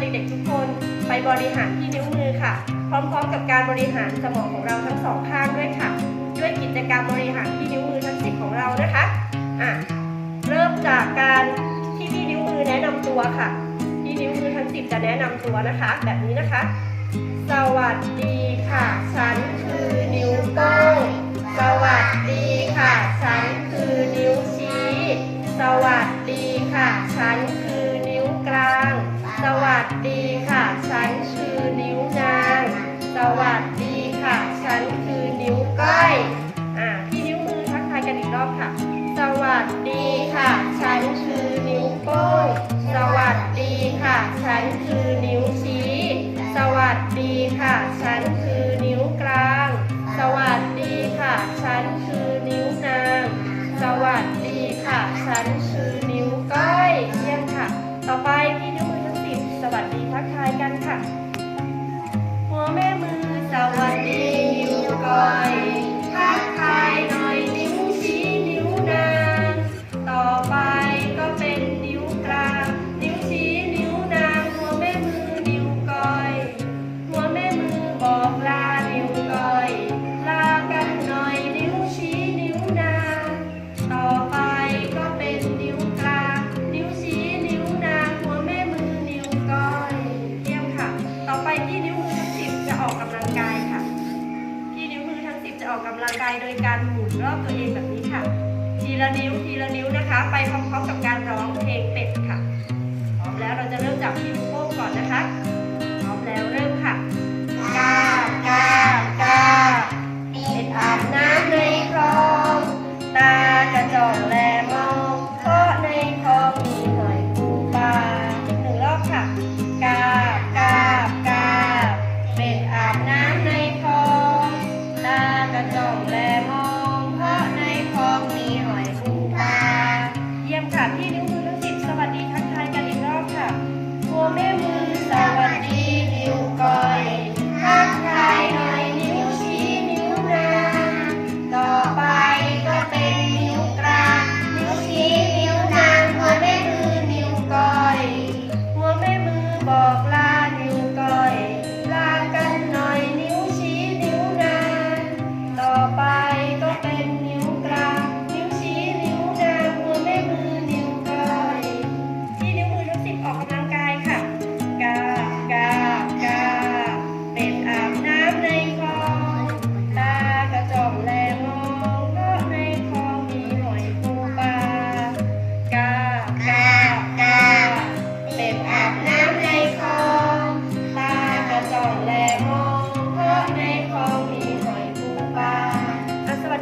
เด็กๆทุกคน ไปบริหารที่นิ้วมือค่ะ พร้อมๆ กับการบริหารสมองของเราทั้งสองข้างด้วยค่ะ ด้วยกิจกรรมบริหารที่นิ้วมือทั้งสิบของเรานะคะอะเริ่มจากการที่พี่นิ้วมือแนะนำตัวค่ะที่นิ้วมือทั้งสิบจะแนะนำตัวนะคะ แบบนี้นะคะ สวัสดีค่ะ ฉันคือนิ้วโป้ง อบค่ะ สวัสดีค่ะ ฉันคือนิ้วโป้ง สวัสดีค่ะ ฉันคือนิ้วชี้ สวัสดีค่ะ ฉันคือ ออกกำลังกายค่ะ ที่นิ้วมือทั้งสิบจะออกกำลังกายโดยการหมุนรอบตัวเองแบบนี้ค่ะ ทีละนิ้วทีละนิ้วนะคะ ไปพร้อมๆกับ วัสดีทักทายกันอีกรอบค่ะหัวแม่มือ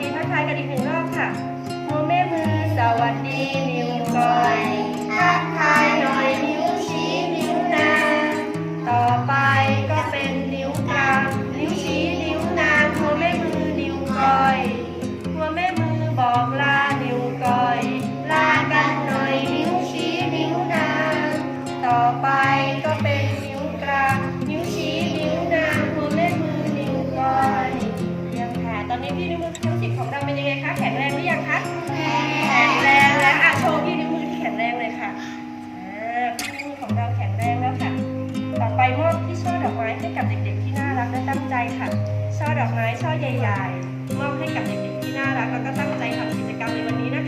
ดีทักทายกันอีกหนึ่งรอบค่ะหัวแม่มือสวัสดีนิ้วก้อยทักทายหน่อยนิ้วชี้นิ้วนางต่อไปก็เป็นนิ้วกลางนิ้วชี้นิ้วนางหัวแม่มือนิ้วก้อยหัวแม่มือบอก ของเราแข็งแรงแล้วค่ะ ต่อไปมอบที่ช่อดอกไม้ให้กับเด็กๆที่น่ารักและตั้งใจค่ะ ช่อดอกไม้ช่อใหญ่ๆมอบให้กับเด็กๆที่น่ารักแล้วก็ตั้งใจทำกิจกรรมในวันนี้นะคะ